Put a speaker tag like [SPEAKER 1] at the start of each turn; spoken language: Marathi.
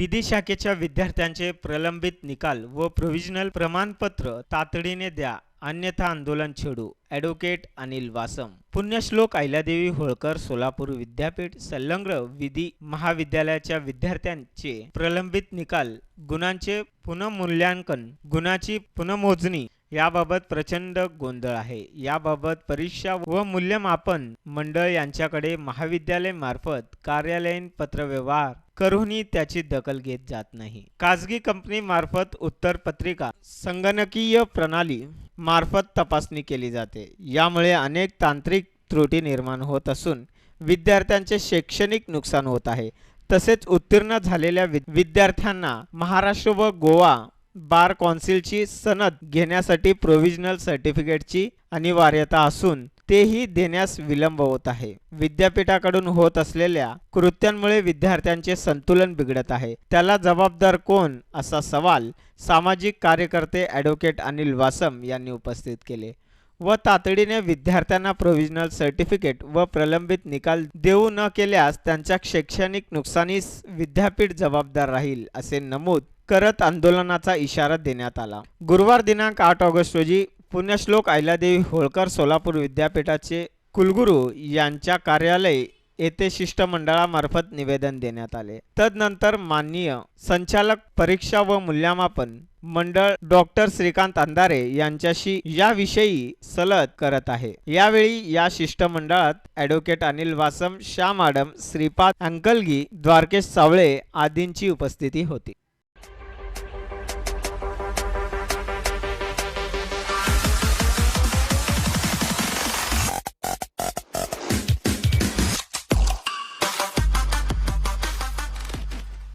[SPEAKER 1] विधी शाखेच्या विद्यार्थ्यांचे प्रलंबित निकाल व प्रोव्हिजनल प्रमाणपत्र तातडीने द्या. अन्यथा आंदोलन छेडू. ॲडव्होकेट अनिल वासम. पुण्यश्लोक अहिल्यादेवी होळकर सोलापूर विद्यापीठ संलग्न विधी महाविद्यालयाच्या विद्यार्थ्यांचे प्रलंबित निकाल गुणांचे पुनर्मूल्यांकन गुणाची पुनर्मोजणी याबाबत प्रचंड गोंधळ आहे. याबाबत परीक्षा व मूल्यमापन मंडळ यांच्याकडे महाविद्यालय मार्फत कार्यालयीन पत्रव्यवहार करूनही त्याची दखल घेत जात नाही. खाजगी कंपनी मार्फत उत्तरपत्रिका संगणकीय प्रणाली मार्फत तपासणी केली जाते. यामुळे अनेक तांत्रिक त्रुटी निर्माण होत असून विद्यार्थ्यांचे शैक्षणिक नुकसान होत आहे. तसेच उत्तीर्ण झालेल्या वि- विद्यार्थ्यांना महाराष्ट्र व गोवा बार कौन्सिलची सनद घेण्यासाठी प्रोव्हिजनल सर्टिफिकेटची अनिवार्यता असून तेही देण्यास विलंब होत आहे. विद्यापीठाकडून होत असलेल्या कृत्यांमुळे विद्यार्थ्यांचे संतुलन बिघडत आहे. त्याला जबाबदार कोण? असा सवाल सामाजिक कार्यकर्ते ॲडव्होकेट अनिल वासम यांनी उपस्थित केले. व तातडीने विद्यार्थ्यांना प्रोव्हिजनल सर्टिफिकेट व प्रलंबित निकाल देऊ न केल्यास त्यांच्या शैक्षणिक नुकसानीस विद्यापीठ जबाबदार राहील असे नमूद करत आंदोलनाचा इशारा देण्यात आला. गुरुवार दिनांक आठ ऑगस्ट रोजी पुण्यश्लोक अहिल्यादेवी होळकर सोलापूर विद्यापीठाचे कुलगुरू यांच्या कार्यालय येथे शिष्टमंडळामार्फत निवेदन देण्यात आले. तदनंतर माननीय संचालक परीक्षा व मूल्यमापन मंडळ डॉक्टर श्रीकांत अंधारे यांच्याशी याविषयी सलद करत आहे. यावेळी या शिष्टमंडळात ॲडव्होकेट अनिल वासम श्या मॅडम श्रीपाद अंकलगी द्वारकेश सावळे आदींची उपस्थिती होती.